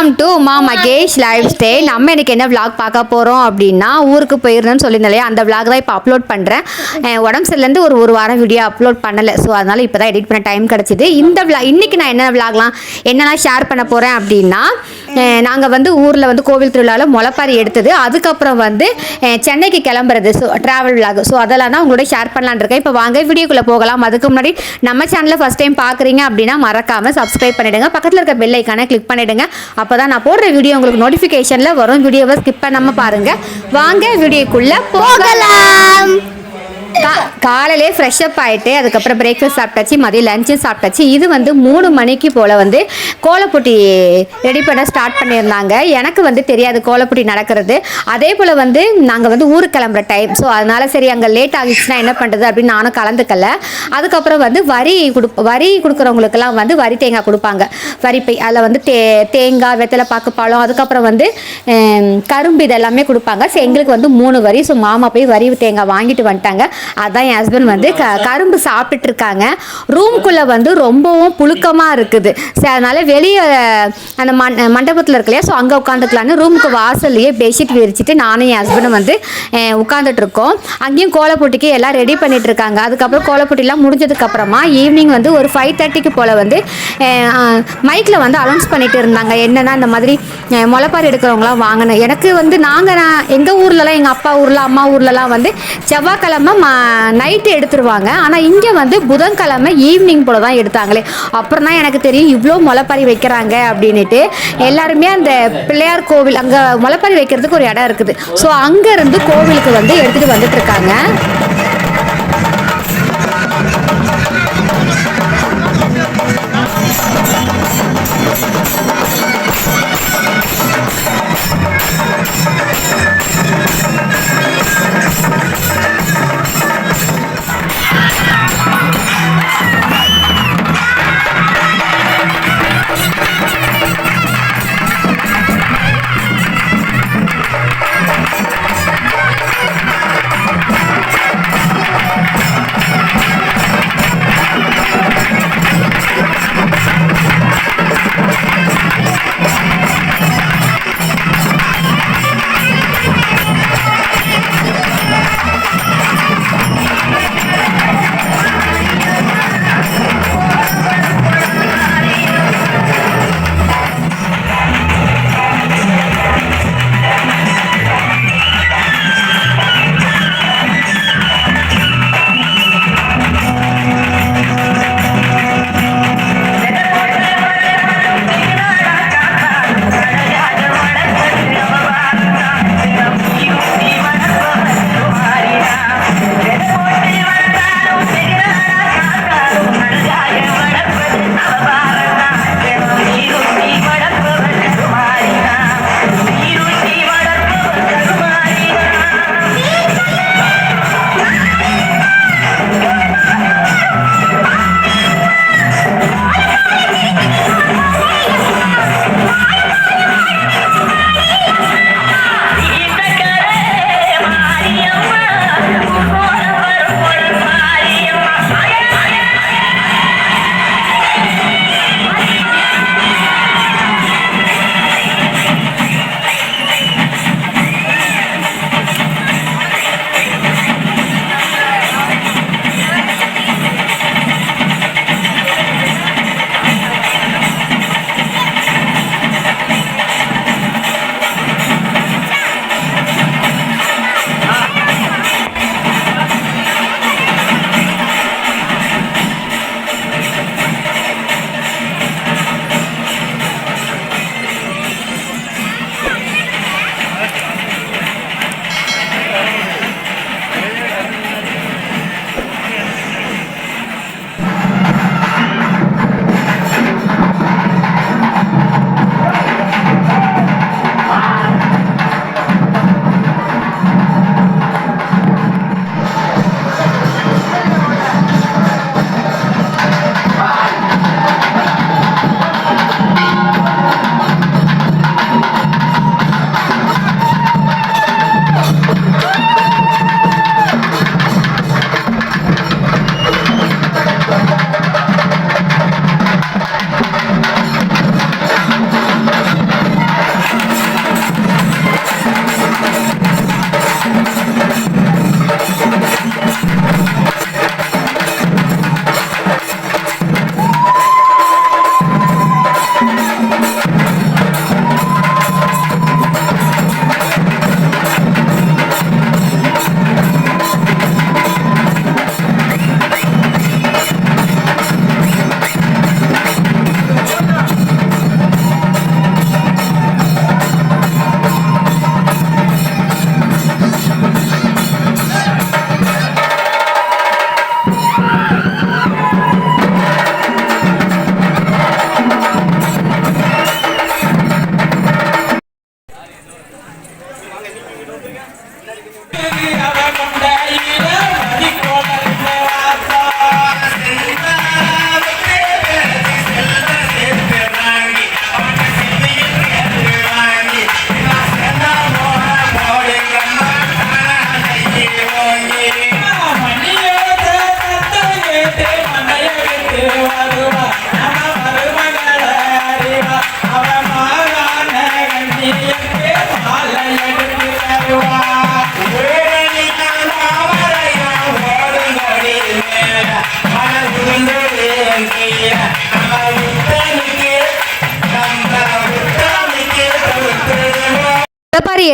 Welcome to மா Mahesh life stay நம்ம இன்னைக்கு என்ன விளாக் பார்க்க போகிறோம் அப்படின்னா ஊருக்கு போயிருந்தேன்னு சொல்லியிருந்தேன் இல்லையா? அந்த விளாக் தான் இப்போ அப்லோட் பண்ணுறேன் உடம்பு சரியிலேருந்து ஒரு ஒரு வாரம் வீடியோ அப்லோட் பண்ணலை. ஸோ அதனால் இப்போ தான் எடிட் பண்ண டைம் கிடச்சிது. இந்த விளா இன்றைக்கி நான் என்ன விளாக்லாம் என்னெல்லாம் ஷேர் பண்ண போகிறேன் அப்படின்னா நாங்கள் வந்து ஊரில் வந்து கோவில் திருவிழாவில் முளப்பாரி எடுத்தது. அதுக்கப்புறம் வந்து சென்னைக்கு கிளம்புறது. ஸோ ட்ராவல் விளாக் ஸோ அதெல்லாம் தான் உங்களோட ஷேர் பண்ணலான் இருக்கேன். இப்போ வாங்க வீடியோக்குள்ளே போகலாம். அதுக்கு முன்னாடி நம்ம சேனலில் ஃபஸ்ட் டைம் பார்க்குறீங்க அப்படின்னா மறக்காமல் சப்ஸ்கிரைப் பண்ணிடுங்க. பக்கத்தில் இருக்க பெல் ஐக்கானை கிளிக் பண்ணிடுங்க. அப்போ தான் நான் போடுற வீடியோ உங்களுக்கு நோட்டிஃபிகேஷனில் வரும். வீடியோவை ஸ்கிப் பண்ணாமல் பாருங்கள் வாங்க வீடியோக்குள்ளே போகலாம். காலையிலே ஃப்ரெஷ் அப் ஆகிட்டு அதுக்கப்புறம் பிரேக்ஃபாஸ்ட் சாப்பிட்டாச்சு மதியம் லஞ்சும் சாப்பிட்டாச்சு. இது வந்து மூணு மணிக்கு போல் வந்து கோலப்பொட்டி ரெடி பண்ண ஸ்டார்ட் பண்ணியிருந்தாங்க. எனக்கு வந்து தெரியாது கோலப்பொட்டி நடக்கிறது. அதே போல் வந்து நாங்கள் வந்து ஊருக்கு கிளம்புற டைம் ஸோ அதனால் சரி அங்கே லேட் ஆகிடுச்சுன்னா என்ன பண்ணுறது அப்படின்னு நானும் கலந்துக்கல. அதுக்கப்புறம் வந்து வரி கொடு வரி கொடுக்குறவங்களுக்கெல்லாம் வந்து வரி தேங்காய் கொடுப்பாங்க. வரிப்பை அதில் வந்து தே தேங்காய் வெத்தலை பாக்கு பழம் அதுக்கப்புறம் வந்து கரும்பு இதெல்லாமே கொடுப்பாங்க. ஸோ எங்களுக்கு வந்து மூணு வரி. ஸோ மாமா போய் வரி தேங்காய் வாங்கிட்டு வந்துட்டாங்க. அதான் என் ஹஸ்பண்ட் வந்து க கரும்பு சாப்பிட்டுட்டு இருக்காங்க ரூம்குள்ளே வந்து ரொம்பவும் புழுக்கமாக இருக்குது. சரி அதனால் வெளியே அந்த மண் மண்டபத்தில் இருக்கலையா ஸோ அங்கே உட்காந்துக்கலான்னு ரூமுக்கு வாசல்லையே பெட்ஷீட் விரிச்சிட்டு நானும் என் ஹஸ்பண்டும் வந்து உட்காந்துட்ருக்கோம் அங்கேயும் கோலப்பொட்டிக்கு எல்லாம் ரெடி பண்ணிகிட்டு இருக்காங்க அதுக்கப்புறம் கோலப்பொட்டிலாம் முடிஞ்சதுக்கப்புறமா ஈவினிங் வந்து ஒரு ஃபைவ் தேர்ட்டிக்கு போல் வந்து மைக்கில் வந்து அனௌன்ஸ் பண்ணிட்டு இருந்தாங்க. என்னென்னா இந்த மாதிரி அஹ், முளைப்பாரி எடுக்கிறவங்களாம் வாங்கினேன் எனக்கு வந்து நாங்கள் நான் எங்கள் ஊர்லலாம் எங்கள் அப்பா ஊரில் அம்மா ஊர்லலாம் வந்து செவ்வாய்க்கிழமை மா நைட்டு எடுத்துருவாங்க. ஆனால் இங்கே வந்து புதன்கிழமை ஈவினிங் போல் தான் எடுத்தாங்களே. அப்புறம் தான் எனக்கு தெரியும் இவ்வளோ முளைப்பாரி வைக்கிறாங்க அப்படின்ட்டு எல்லாருமே அந்த பிள்ளையார் கோவில் அங்கே முளைப்பாரி வைக்கிறதுக்கு ஒரு இடம் இருக்குது. ஸோ அங்கேருந்து கோவிலுக்கு வந்து எடுத்துகிட்டு வந்துட்டுருக்காங்க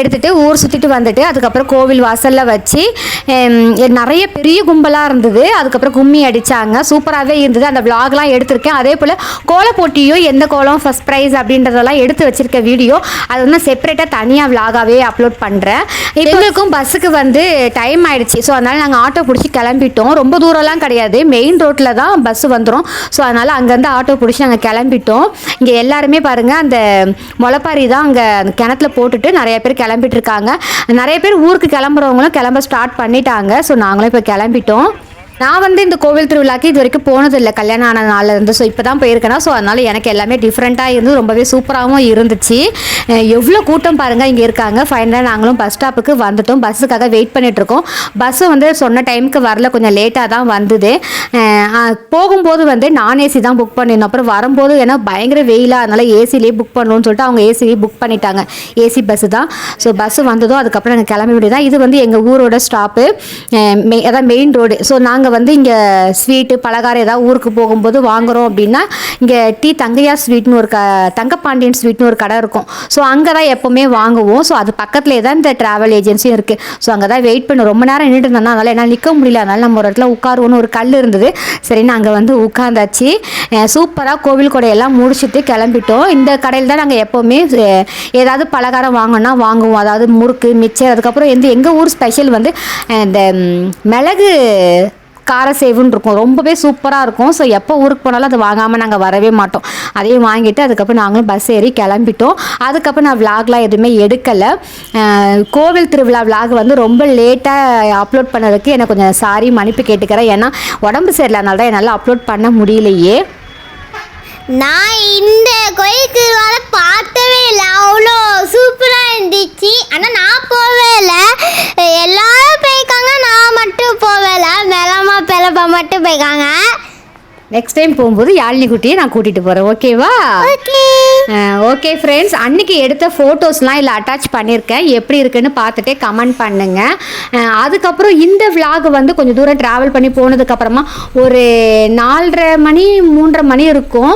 எடுத்துகிட்டு எடுத்துட்டு ஊர் சுற்றிட்டு வந்துட்டு அதுக்கப்புறம் கோவில் வாசலில் வச்சு நிறைய பெரிய கும்பலாக இருந்தது. அதுக்கப்புறம் கும்மி அடித்தாங்க சூப்பராகவே இருந்தது. அந்த விளாக்லாம் எடுத்திருக்கேன். அதே போல் கோல போட்டியும் எந்த கோலம் ஃபஸ்ட் ப்ரைஸ் அப்படின்றதெல்லாம் எடுத்து வச்சுருக்க வீடியோ அது வந்து செப்பரேட்டாக தனியாக விளாகாகவே அப்லோட் பண்ணுறேன் எங்களுக்கும் பஸ்ஸுக்கு வந்து டைம் ஆயிடுச்சு. ஸோ அதனால் நாங்கள் ஆட்டோ பிடிச்சி கிளம்பிட்டோம். ரொம்ப தூரம்லாம் கிடையாது. மெயின் ரோட்டில் தான் பஸ் வந்துடும் ஸோ அதனால் அங்கேருந்து ஆட்டோ பிடிச்சி நாங்கள் கிளம்பிட்டோம். இங்கே எல்லாருமே பாருங்கள் அந்த முளைப்பாரி தான் அங்கே அந்த கிணத்துல போட்டுட்டு நிறைய பேர் கிளம்பிட்டு இருக்காங்க. நிறைய பேர் ஊருக்கு கிளம்புறவங்களும் கிளம்ப ஸ்டார்ட் பண்ணிட்டாங்க. ஸோ நாங்களும் இப்போ கிளம்பிட்டோம். நான் வந்து இந்த கோவில் திருவிழாக்கு இது வரைக்கும் போனதில்லை. கல்யாணம் ஆன நாளில் இருந்து ஸோ இப்போ தான் போயிருக்கேனா? ஸோ அதனால் எனக்கு எல்லாமே டிஃப்ரெண்ட்டாக இருந்து ரொம்பவே சூப்பராகவும் இருந்துச்சு. எவ்வளோ கூட்டம் பாருங்கள் இங்கே இருக்காங்க. ஃபைனலாக நாங்களும் பஸ் ஸ்டாப்புக்கு வந்துட்டோம். பஸ்ஸுக்காக வெயிட் பண்ணிகிட்ருக்கோம் பஸ்ஸு வந்து சொன்ன டைமுக்கு வரல. கொஞ்சம் லேட்டாக தான் வந்தது. போகும்போது வந்து நான் ஏசி தான் புக் பண்ணியிருந்தோம் அப்புறம் வரும்போது ஏன்னா பயங்கர வெயிலாக அதனால் ஏசிலேயே புக் பண்ணணும்னு சொல்லிட்டு அவங்க ஏசிலேயே புக் பண்ணிட்டாங்க. ஏசி பஸ்ஸு தான். ஸோ பஸ்ஸு வந்ததும் அதுக்கப்புறம் நாங்கள் கிளம்ப வேண்டியதான் இது வந்து எங்கள் ஊரோட ஸ்டாப்பு மெ அதான் மெயின் ரோடு ஸோ நாங்கள் வந்து இங்கே ஸ்வீட்டு பலகாரம் ஏதாவது ஊருக்கு போகும்போது வாங்குறோம் அப்படின்னா இங்கே டீ தங்கையா ஸ்வீட்னு ஒரு க தங்கப்பாண்டியன் ஸ்வீட்னு ஒரு கடை இருக்கும். ஸோ அங்கே தான் எப்போவுமே வாங்குவோம். ஸோ அது பக்கத்துலேயே தான் இந்த ட்ராவல் ஏஜென்சியும் இருக்குது ஸோ அங்கே தான் வெயிட் பண்ண ரொம்ப நேரம் நின்றுட்டு இருந்தோம்னா அதனால் என்னால் நிற்க முடியல. அதனால் நம்ம ஒரு இடத்துல உட்காருவோன்னு ஒரு கல் இருந்தது. சரின்னு அங்கே வந்து உட்காந்தாச்சு. சூப்பராக கோவில் கொடையெல்லாம் முடிச்சுட்டு கிளம்பிட்டோம். இந்த கடையில் தான் நாங்கள் எப்போவுமே ஏதாவது பலகாரம் வாங்கினா வாங்குவோம். அதாவது முறுக்கு மிச்சர் அதுக்கப்புறம் எந்த எங்கள் ஊர் ஸ்பெஷல் வந்து இந்த மிளகு காரசேவுன்னு இருக்கும். ரொம்பவே சூப்பராக இருக்கும். ஸோ எப்போ ஊருக்கு போனாலும் அதை வாங்காமல் நாங்கள் வரவே மாட்டோம். அதையும் வாங்கிட்டு அதுக்கப்புறம் நாங்களும் பஸ் ஏறி கிளம்பிட்டோம். அதுக்கப்புறம் நான் விலாக்லாம் எதுவுமே எடுக்கலை. கோவில் திருவிழா விலாக் வந்து ரொம்ப லேட்டாக அப்லோட் பண்ணதுக்கு எனக்கு கொஞ்சம் சாரி மன்னிப்பு கேட்டுக்கிறேன். ஏன்னா உடம்பு சரியில்லைனால தான் என்னால் அப்லோட் பண்ண முடியலையே. நான் இந்த கோயில் திருவிழா பார்த்தவே இல்லை அவ்வளோ சூப்பராக இருந்துச்சு ஆனால் நான் போவே இல்லை எல்லாரும் போயிருக்காங்க நான் மட்டும் போவே இல்லை மெலமா பெலப்பா மட்டும் போயிருக்காங்க நெக்ஸ்ட் டைம் போகும்போது யாழினி குட்டியை நான் கூட்டிகிட்டு போகிறேன் ஓகேவா ஓகே ஃப்ரெண்ட்ஸ் அன்னைக்கு எடுத்த ஃபோட்டோஸ்லாம் இல்லை அட்டாச் பண்ணியிருக்கேன் எப்படி இருக்குன்னு பார்த்துட்டே கமெண்ட் பண்ணுங்க. அதுக்கப்புறம் இந்த விலாக் வந்து கொஞ்சம் தூரம் ட்ராவல் பண்ணி போனதுக்கப்புறமா ஒரு நாலரை மணி மூன்றரை மணி இருக்கும்.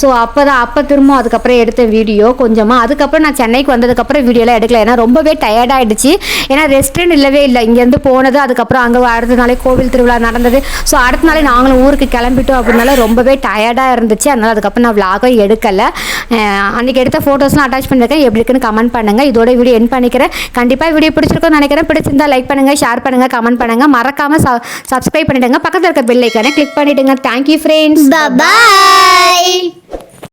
ஸோ அப்போ தான் அப்போ திரும்ப அதுக்கப்புறம் எடுத்த வீடியோ கொஞ்சமாக அதுக்கப்புறம் நான் சென்னைக்கு வந்ததுக்கப்புறம் வீடியோலாம் எடுக்கல. ஏன்னா ரொம்பவே டயர்டாகிடுச்சு ஏன்னா ரெஸ்டாரண்ட் இல்லவே இல்லை. இங்கேருந்து போனது அதுக்கப்புறம் அங்கே அடுத்த நாளே கோவில் திருவிழா நடந்தது. ஸோ அடுத்த நாளே நாங்களும் ஊருக்கு கிளம்பிட்டோம் அப்படின்னால ரொம்பவே டயர்டாக இருந்துச்சு. அதனால் அதுக்கப்புறம் நான் விலாகம் எடுக்கலை. அன்றைக்கி எடுத்த ஃபோட்டோஸ்லாம் அட்டாச் பண்ணியிருக்கேன் எப்படி இருக்குன்னு கமெண்ட் பண்ணுங்கள் இதோட வீடியோ என் பண்ணிக்கிறேன். கண்டிப்பாக வீடியோ பிடிச்சிருக்கும்னு நினைக்கிறேன். பிடிச்சிருந்தா லைக் பண்ணுங்கள் ஷேர் பண்ணுங்கள் கமெண்ட் பண்ணுங்கள் மறக்காமல் ச சப்ஸ்கிரைப் பண்ணிடுங்க. பக்கத்தில் இருக்க பெல் ஐக்கானே கிளிக் பண்ணிவிடுங்க தேங்க்யூ ஃப்ரெண்ட்ஸ் பாய்